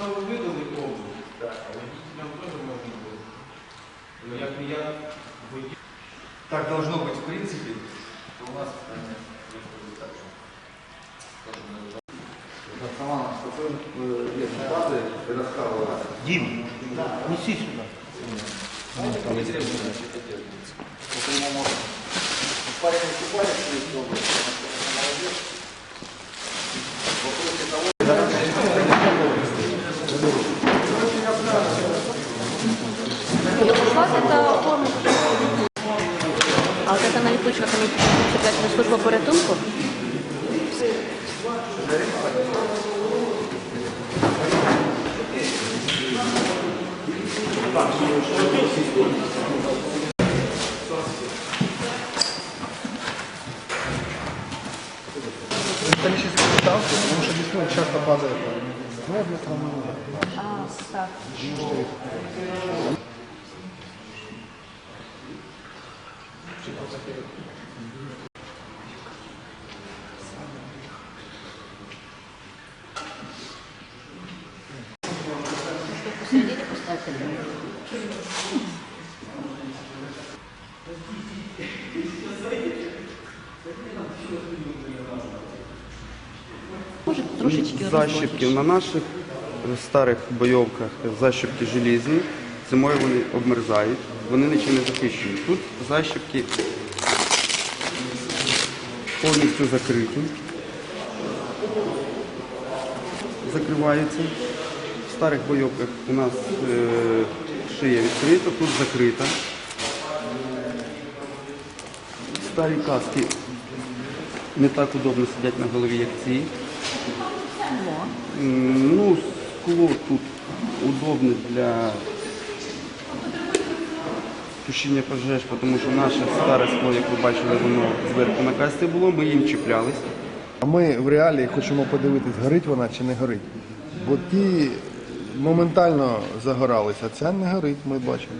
основу видали повністю, але а дітям теж можна було. Ну, як не я, водій. Так должно быть в принципе, у нас в стране так же. Тоже мы Дим, неси сюда. Парень. Вот это форма. А вот это на липучках они цеплять на службу порятунку? металлические ставки, потому что действительно часто падает. Ну. А, так. Защіпки на наших старих бойовках защіпки желізні. Зимою вони обмерзають, вони нічим не захищені. Тут защіпки повністю закриті. Закриваються. В старих бойовках у нас е, шия відкрита, тут закрита. Старі каски не так удобно сидять на голові, як ці. Ну, скло тут удобне для тушіння пожеж, тому що наше старе скло, як ви бачили, воно зверху на касті було, ми їм чіплялись. А ми в реалії хочемо подивитись, горить вона чи не горить. Бо ті моментально загоралися, а ця не горить, ми бачимо.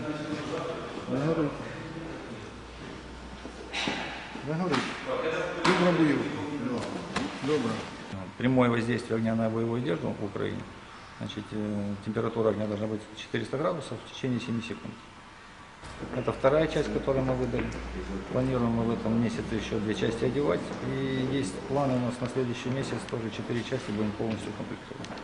Не горить. Не горить. Добре бою. Добре. прямое воздействие огня на боевую одежду в Украине, значит, э, температура огня должна быть 400 градусов в течение 7 секунд. Это вторая часть, которую мы выдали. Планируем мы в этом месяце еще две части одевать. И есть планы у нас на следующий месяц, тоже четыре части будем полностью комплектовать.